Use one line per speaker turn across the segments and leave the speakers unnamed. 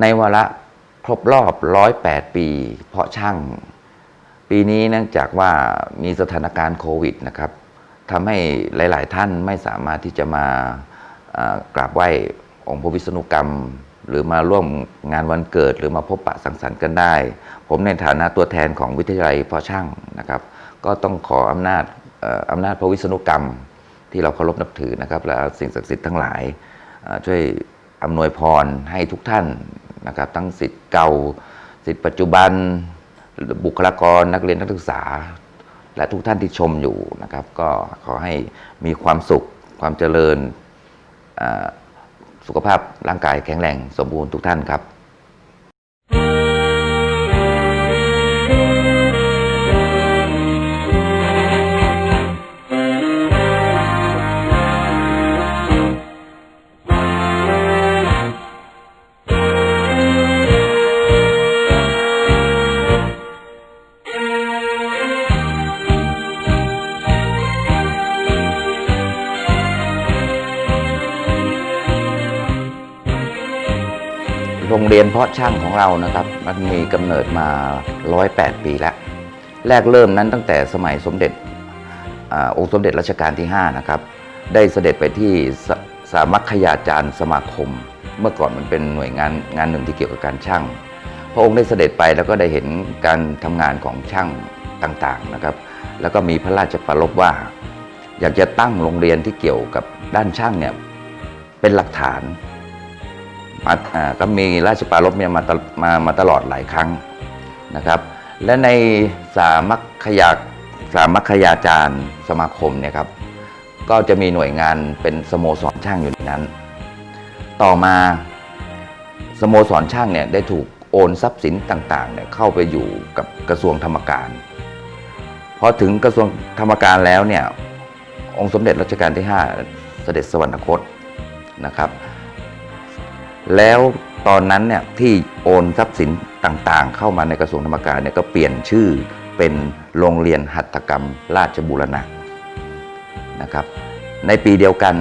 ในวาระครบรอบ 108 ปี เพาะช่าง ปีนี้เนื่องจากว่ามีสถานการณ์โควิดนะครับทำให้หลาย ๆ ท่านไม่สามารถที่จะมากราบไหว้องค์พระวิษณุกรรม หรือมาร่วมงานวันเกิด หรือมาพบปะสังสรรค์กันได้ ผมในฐานะตัวแทนของวิทยาลัยเพาะช่างนะครับ ก็ต้องขออำนาจอำนาจพระวิษณุกรรม ที่เราเคารพนับถือนะครับ และสิ่งศักดิ์สิทธิ์ทั้งหลายช่วยอำนวยพรให้ทุกท่าน นะครับทั้งสิทธิ์เก่าสิทธิ์ปัจจุบันบุคลากรนักเรียนนักศึกษา และทุกท่านที่ชมอยู่นะครับ ก็ขอให้มีความสุขความเจริญสุขภาพร่างกายแข็งแรงสมบูรณ์ทุกท่านครับ เรียนเพาะช่างของเรานะครับ มันมีกำเนิดมา 108 ปีแล้ว แรกเริ่มนั้นตั้งแต่สมัยสมเด็จอองค์สมเด็จรัชกาลที่ 5 นะครับ ได้เสด็จไปที่สสามัคคยาจารย์สมาคม เมื่อก่อนมันเป็นหน่วยงานงานหนึ่งที่เกี่ยวกับการช่าง พระองค์ได้เสด็จไปแล้วก็ได้เห็นการทำงานของช่างต่างๆนะครับ แล้วก็มีพระราชปรารภว่า อยากจะตั้งโรงเรียนที่เกี่ยวกับด้านช่างเนี่ยเป็นหลักฐาน ก็มีราชปารภเนี่ยมาตลมามาตลอดหลายครั้งนะครับ และในสามัคคยาสามัคคยาจารย์สมาคมเนี่ยครับก็จะมีหน่วยงานเป็นสโมสรช่างอยู่ในนั้น ต่อมาสโมสรช่างเนี่ยได้ถูกโอนทรัพย์สินต่างๆเนี่ยเข้าไปอยู่กับกระทรวงธรรมการพอถึงกระทรวงธรรมการแล้วเนี่ยองค์สมเด็จรัชกาลที่ 5 เสด็จสวรรคตนะครับ แล้วตอนนั้นเนี่ยที่โอนทรัพย์สินต่างๆ เข้ามาในกระทรวงธรรมการเนี่ยก็เปลี่ยนชื่อเป็นโรงเรียนหัตถกรรมราชบูรณะนะครับ ในปีเดียวกัน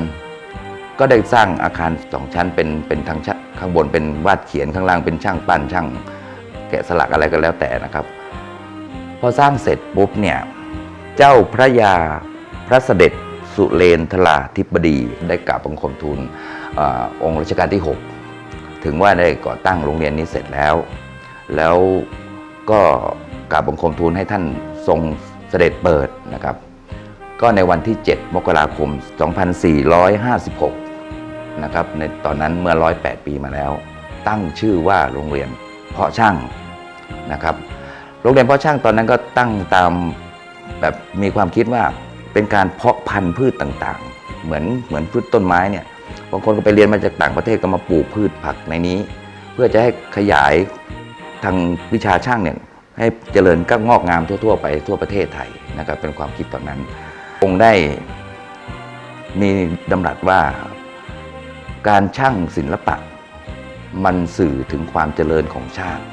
ก็ได้สร้างอาคารสองชั้นเป็นเป็นทางชั้นข้างบนเป็นวาดเขียนข้างล่างเป็นช่างปั้นช่าง แกะสลักอะไรก็แล้วแต่นะครับ พอสร้างเสร็จปุ๊บเนี่ยเจ้าพระยาพระเสด็จสุเรนทราธิบดีได้กราบบังคมทูลอองค์รัชกาลที่ 6 ถึงว่าได้ก่อตั้งโรงเรียนนี้เสร็จแล้ว แล้วก็กราบบังคมทูลให้ท่านทรงเสด็จเปิดนะครับ ก็ในวันที่ 7 มกราคม 2456 นะครับ ในตอนนั้นเมื่อ 108 ปีมาแล้ว ตั้งชื่อว่าโรงเรียนเพาะช่างนะครับ โรงเรียนเพาะช่างตอนนั้นก็ตั้งตามแบบมีความคิดว่าเป็นการเพาะพันธุ์พืชต่างๆ เหมือนเหมือนพืชต้นไม้เนี่ย บางคนก็ไปเรียนมาจากต่างประเทศก็มาปลูกพืชผักในนี้ เพื่อจะให้ขยายทางวิชาช่างเนี่ยให้เจริญก้างอกงามทั่ว ๆ ไปทั่วประเทศไทยนะครับเป็นความคิดตอนนั้น องค์ได้มีดำรัสว่าการช่างศิลปะ มันสื่อถึงความเจริญของชาติ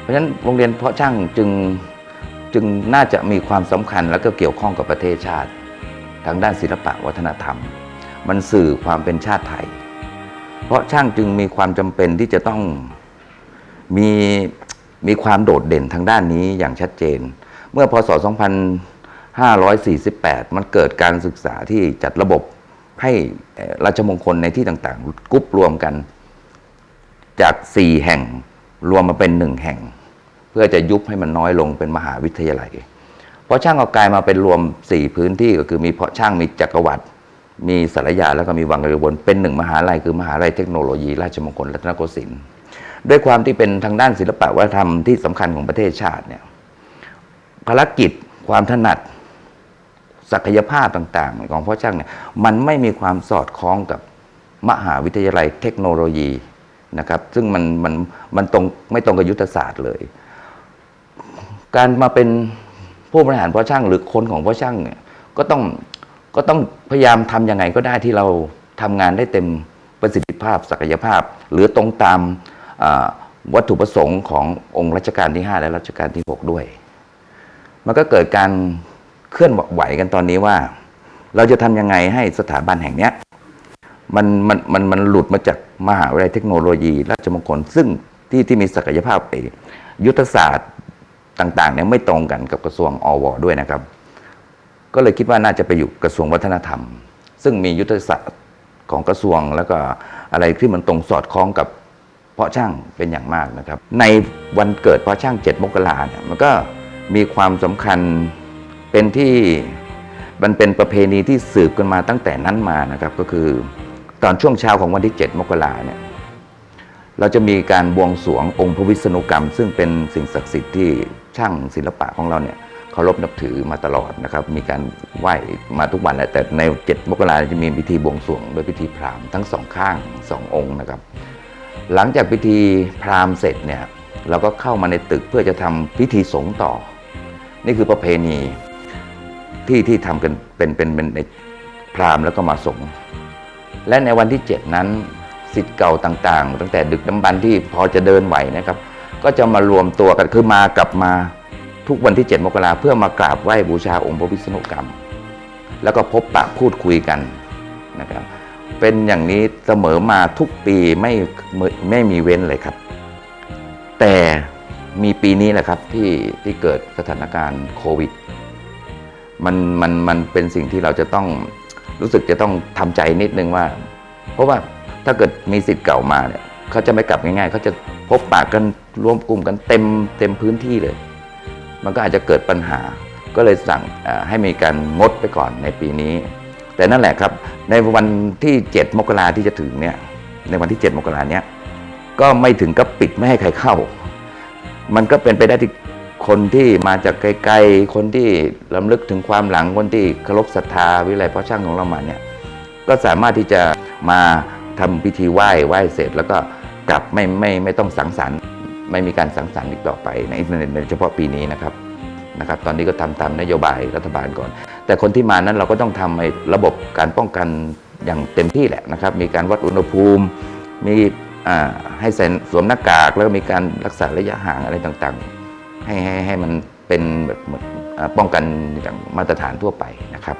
เพราะฉะนั้นโรงเรียนเพาะช่างจึงจึงน่าจะมีความสำคัญแล้วก็เกี่ยวข้องกับประเทศชาติ ทางด้านศิลปะวัฒนธรรม มันสื่อความเป็นชาติไทย เพราะช่างจึงมีความจำเป็นที่จะต้องมีมีความโดดเด่นทางด้านนี้อย่างชัดเจน เมื่อพศ 2548 มันเกิดการศึกษาที่จัดระบบให้ราชมงคลในที่ต่างๆกรุ๊ปรวมกัน จาก 4 แห่งรวมมาเป็น 1 แห่ง เพื่อจะยุบให้มันน้อยลงเป็นมหาวิทยาลัย เพราะช่างเอากลายมาเป็นรวม 4 พื้นที่ก็คือมีเพาะช่างมีจักรวรรดิ มีสารยาแล้วก็มีวังกระบนเป็นหนึ่งมหาลัยคือมหาลัยเทคโนโลยีราชมงคลรัตนโกสินทร์ด้วยความที่เป็นทางด้านศิลปะวัฒนธรรมที่สำคัญของประเทศชาติเนี่ยภารกิจความถนัดศักยภาพต่าง ๆ ของพ่อช่างเนี่ยมันไม่มีความสอดคล้องกับมหาวิทยาลัยเทคโนโลยีนะครับ ซึ่งมันมันมันตรงไม่ตรงกับยุทธศาสตร์เลย การมาเป็นผู้บริหารพ่อช่างหรือคนของพ่อช่างเนี่ยก็ต้อง ก็ต้องพยายามทำยังไงก็ได้ที่เราทำงานได้เต็มประสิทธิภาพศักยภาพ หรือตรงตามวัตถุประสงค์ขององค์รัชกาลที่ 5 และรัชกาลที่ 6 ด้วย มันก็เกิดการเคลื่อนไหวกันตอนนี้ว่า เราจะทำยังไงให้สถาบันแห่งเนี้ยมันมันมันมันหลุดมาจากมหาวิทยาลัยเทคโนโลยี ราชมงคล ซึ่งที่ที่มีศักยภาพไอ้ยุทธศาสตร์ต่างๆเนี่ยไม่ตรงกันกับกระทรวงอวด้วยนะครับ ก็เลยคิดว่าน่าจะไปอยู่กระทรวงวัฒนธรรม ซึ่งมียุทธศาสตร์ของกระทรวงแล้วก็อะไรที่มันตรงสอดคล้องกับเพาะช่างเป็นอย่างมากนะครับ ในวันเกิดเพาะช่าง 7 มกราเนี่ยมันก็มีความสำคัญเป็นที่มันเป็นประเพณีที่สืบกันมาตั้งแต่นั้นมานะครับ ก็คือตอนช่วงเช้าของวันที่ 7 มกราเนี่ยเราจะมีการบวงสรวงองค์พระวิษณุกรรม ซึ่งเป็นสิ่งศักดิ์สิทธิ์ที่ช่างศิลปะของเราเนี่ย เคารพนับถือมาตลอดนะครับ มีการไหว้มาทุกวันแหละแต่ใน 7 มกราจะมีพิธีบวงสรวงโดยพิธีพราหมณ์ทั้งสองข้างสององค์นะครับ หลังจากพิธีพราหมณ์เสร็จเนี่ยเราก็เข้ามาในตึกเพื่อจะทำพิธีสงฆ์ต่อ นี่คือประเพณีที่ที่ทำกันเป็นเป็นเป็นในพราหมณ์แล้วก็มาสงฆ์และในวันที่ 7 นั้นสิทธิ์เก่าต่างๆ ตั้งแต่ดึกดำบรรพ์ที่พอจะเดินไหวนะครับ ก็จะมารวมตัวกันคือมากลับมา ทุกวันที่ 7 มกราเพื่อมากราบไหว้บูชาองค์พระวิษณุกรรม แล้วก็พบปะพูดคุยกันนะครับ เป็นอย่างนี้เสมอมาทุกปีไม่ไม่มีเว้นเลยครับ แต่มีปีนี้แหละครับที่ที่เกิดสถานการณ์โควิดมันมันมันเป็นสิ่งที่เราจะต้องรู้สึกจะต้องทำใจนิดนึงว่า เพราะว่าถ้าเกิดมีสิทธิ์เก่ามาเนี่ยเขาจะไม่กลับง่ายๆเขาจะพบปะกันรวมกลุ่มกันเต็มเต็มพื้นที่เลย มันก็อาจจะเกิดปัญหา ก็เลยสั่งให้มีการงดไปก่อนในปีนี้ แต่นั่นแหละครับ ในวันที่ 7 มกราที่จะถึงเนี่ย ในวันที่ 7 มกราเนี้ยก็ไม่ถึงกับปิดไม่ให้ใครเข้า มันก็เป็นไปได้ที่คนที่มาจากไกลๆ คนที่ลำลึกถึงความหลัง คนที่เคารพศรัทธาวิไลพ่อช่างของเรามาเนี่ย ก็สามารถที่จะมาทำพิธีไหว้ไหว้เสร็จ แล้วก็กลับไม่ไม่ไม่ต้องสังสรรค์ ไม่มีการสังสรรค์อีกต่อไปในในในเฉพาะปีนี้นะครับนะครับ ตอนนี้ก็ทำตามนโยบายรัฐบาลก่อน แต่คนที่มานั้นเราก็ต้องทำให้ระบบการป้องกันอย่างเต็มที่แหละนะครับ มีการวัดอุณหภูมิ มีให้ใส่สวมหน้ากาก แล้วก็มีการรักษาระยะห่างอะไรต่างๆ ให้ให้ให้มันเป็นแบบป้องกันอย่างมาตรฐานทั่วไปนะครับ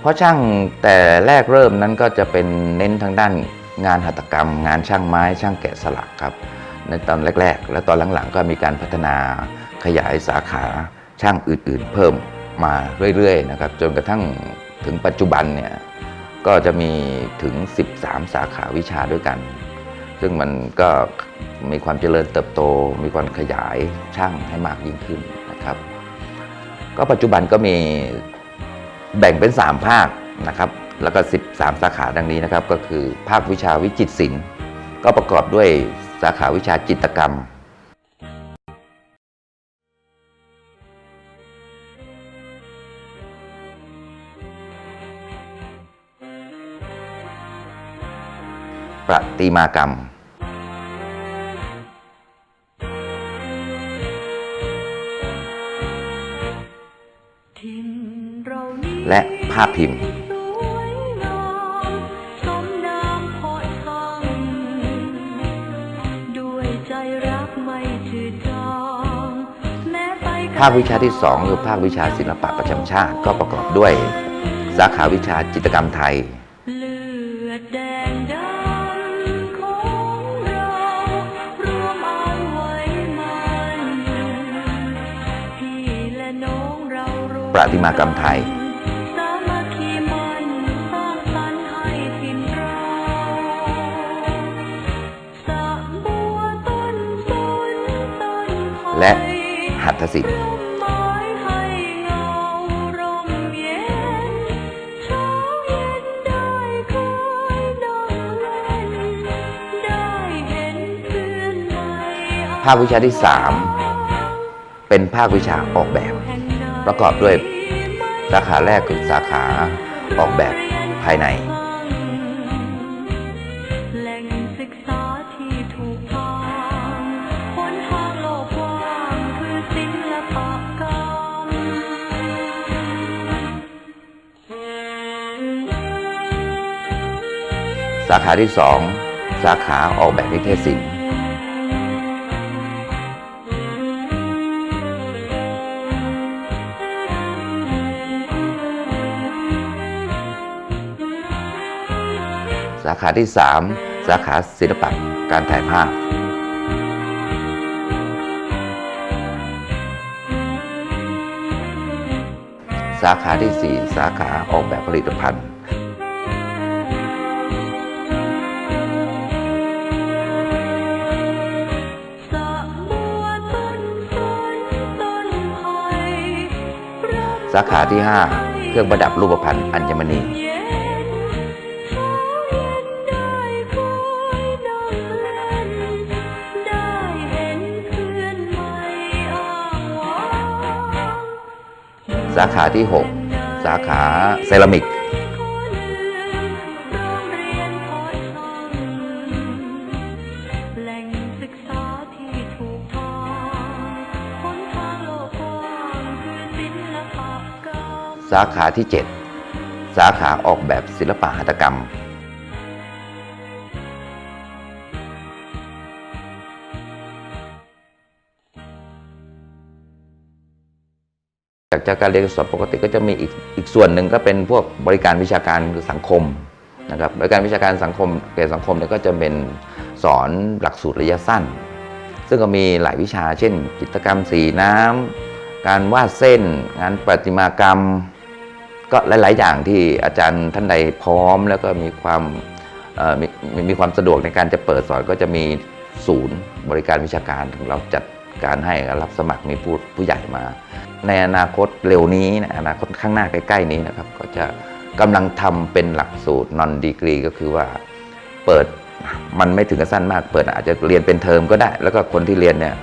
เพราะช่างแต่แรกเริ่มนั้นก็จะเป็นเน้นทางด้านงานหัตถกรรม งานช่างไม้ช่างแกะสลักครับ ในตอนแรก ๆ แล้วตอนหลังๆ ก็มีการพัฒนาขยายสาขาช่างอื่นๆ เพิ่มมาเรื่อยๆนะครับจนกระทั่งถึงปัจจุบันเนี่ยก็จะมีถึง 13 สาขาวิชาด้วยกัน ซึ่งมันก็มีความเจริญเติบโต มีความขยายช่างให้มากยิ่งขึ้นนะครับ ก็ปัจจุบันก็มี แบ่งเป็น 3 ภาคนะครับ แล้วก็ 13 สาขาดังนี้นะครับ ก็คือภาควิชาวิจิตรศิลป์ก็ประกอบด้วยสาขาวิชาจิตกรรม ประติมากรรมา
งแม้ไปไกล
ภาควิชาที่ 2 คือภาควิชาศิลปะประจำชาติ ก็ประกอบด้วย สาขาวิชาจิตรกรรมไทย
เลือดแดงดำของเรารวมเอาไว้มันพี่และน้องเรารวม
ประติมากรรมไทย
นใหม่
ภาควิชาที่ 3 เป็นภาควิชาออกแบบ ประกอบด้วยสาขาแรกคือสาขาออกแบบภายใน สาขาที่ 2 สาขาออกแบบนิเทศศิลป์สาขาที่ 3 สาขาศิลปะการถ่ายภาพสาขาที่ 4 สาขาออกแบบผลิตภัณฑ์
สา
ขาที่ 5 เครื่องประดับรูปพรรณอัญมณี สาขาที่ 6 สาขาเซรามิกาขาที่ 7 สาขาออกแบบศิลปะหัตถกรรม จากจากการเรียนสอนปกติก็จะมีอีกอีกส่วนหนึ่งก็เป็นพวกบริการวิชาการคือสังคมนะครับบริการวิชาการสังคมเกี่ยวกับสังคมเนี่ยก็จะเป็นสอนหลักสูตรระยะสั้น ซึ่งก็มีหลายวิชาเช่น จิตรกรรมสีน้ำการวาดเส้น งานประติมากรรม ก็หลาย ๆ อย่างที่อาจารย์ท่านใดพร้อม แล้วก็มีความมมีมีความสะดวกในการจะเปิดสอนก็จะมีศูนย์บริการวิชาการของเราจัดการให้รับสมัครมีผู้ผู้ใหญ่มา ในอนาคตเร็วนี้นะอนาคตข้างหน้าใกล้ ๆ นี้นะครับ ก็จะกำลังทำเป็นหลักสูตรนอนดีกรีก็คือว่าเปิดมันไม่ถึงกับสั้นมากเปิดอาจจะเรียนเป็นเทอมก็ได้ แล้วก็คนที่เรียนเนี่ย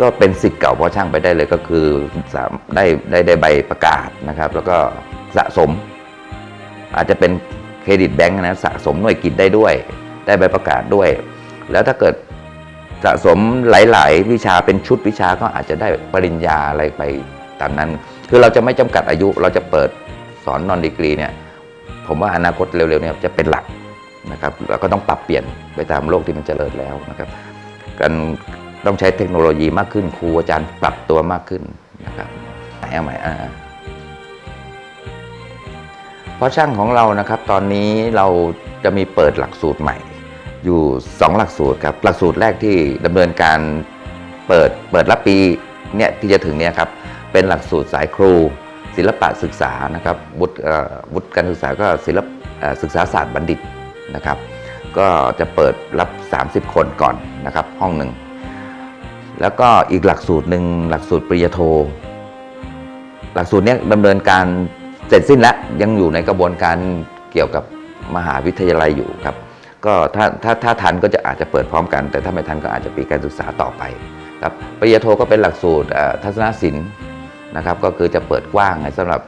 ก็เป็นสิทธิ์เก่าพอช่างไปได้เลยก็คือได้ได้ได้ใบประกาศนะครับ แล้วก็ สะสม อาจจะเป็นเครดิตแบงค์นะสะสมหน่วยกิจได้ด้วย ได้ใบประกาศด้วย แล้วถ้าเกิดสะสมหลาย ๆ วิชาเป็นชุดวิชาก็อาจจะได้ปริญญาอะไรไปตามนั้น คือเราจะไม่จำกัดอายุเราจะเปิดสอนนอนดีกรีเนี่ยผมว่าอนาคตเร็ว ๆ เนี่ยจะเป็นหลักนะครับแล้วก็ต้องปรับเปลี่ยนไปตามโลกที่มันเจริญแล้วนะครับการต้องใช้เทคโนโลยีมากขึ้นครูอาจารย์ปรับตัวมากขึ้นนะครับไหนเอาใหม่อ่า เพราะช่างของเรานะครับตอนนี้เราจะมีเปิดหลักสูตรใหม่ อยู่ 2 หลักสูตรครับหลักสูตรแรกที่ดำเนินการเปิดเปิดรับปีเนี่ยที่จะถึงเนี่ยครับเป็นหลักสูตรสายครู ศิลปะศึกษานะครับวุฒิวุฒิการศึกษาก็ศิลปศึกษาศาสตร์บัณฑิตนะครับ ก็จะเปิดรับ 30 คนก่อนนะครับห้องหนึ่งแล้วก็อีกหลักสูตรหนึ่งหลักสูตรปริญญาโท หลักสูตรเนี้ยดำเนินการ เสร็จสิ้นแล้วยังอยู่ในกระบวนการเกี่ยวกับมหาวิทยาลัยอยู่ครับ ก็ถ้าถ้าถ้าทันก็จะอาจจะเปิดพร้อมกัน แต่ถ้าไม่ทันก็อาจจะปีการศึกษาต่อไปครับปริญญาโทก็เป็นหลักสูตรทัศนศิลป์นะครับ ก็คือจะเปิดกว้างให้สำหรับ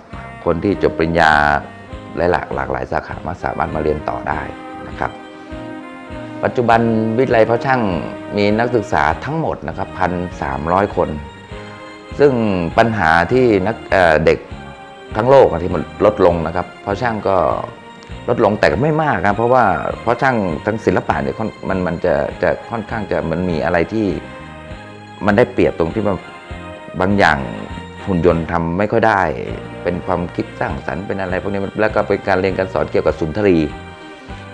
คนที่จบปริญญาหลายหลากหลากหลายสาขามาสามารถมาเรียนต่อได้นะครับ ปัจจุบันวิทยาลัยเพาะช่างมีนักศึกษาทั้งหมดนะครับพันสามร้อยคน ซึ่งปัญหาที่นักเเด็ก ทั้งโลกอะที่มันลดลงนะครับ เพราะช่างก็ลดลงแต่ก็ไม่มากครับเพราะว่าเพราะช่างทั้งศิลปะเนี่ยมันมันจะจะค่อนข้างจะมันมีอะไรที่มันได้เปรียบตรงที่ว่าบางอย่างหุ่นยนต์ทำไม่ค่อยได้ เป็นความคิดสร้างสรรค์เป็นอะไรพวกนี้แล้วก็เป็นการเรียนการสอนเกี่ยวกับสุนทรี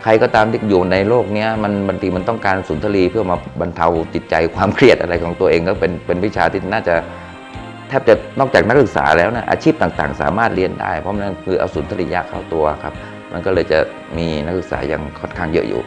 ใครก็ตามที่อยู่ในโลกนี้มันบางทีมันต้องการสุนทรีเพื่อมาบรรเทาจิตใจความเครียดอะไรของตัวเองก็เป็นเป็นวิชาที่น่าจะ แทบจะนอกจากนักศึกษาแล้วนะอาชีพต่างๆ สามารถเรียนได้ เพราะนั่นคืออสุนทรียะเข้าตัวครับ มันก็เลยจะมีนักศึกษายังค่อนข้างเยอะอยู่